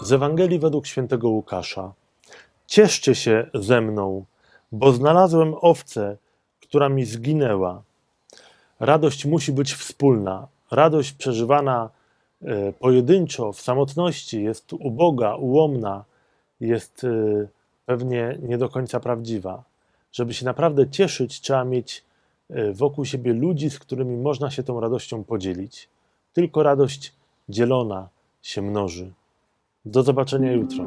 Z Ewangelii według świętego Łukasza. Cieszcie się ze mną, bo znalazłem owcę, która mi zginęła. Radość musi być wspólna. Radość przeżywana pojedynczo, w samotności, jest uboga, ułomna, jest e, pewnie nie do końca prawdziwa. Żeby się naprawdę cieszyć, trzeba mieć e, wokół siebie ludzi, z którymi można się tą radością podzielić. Tylko radość dzielona się mnoży. Do zobaczenia jutro.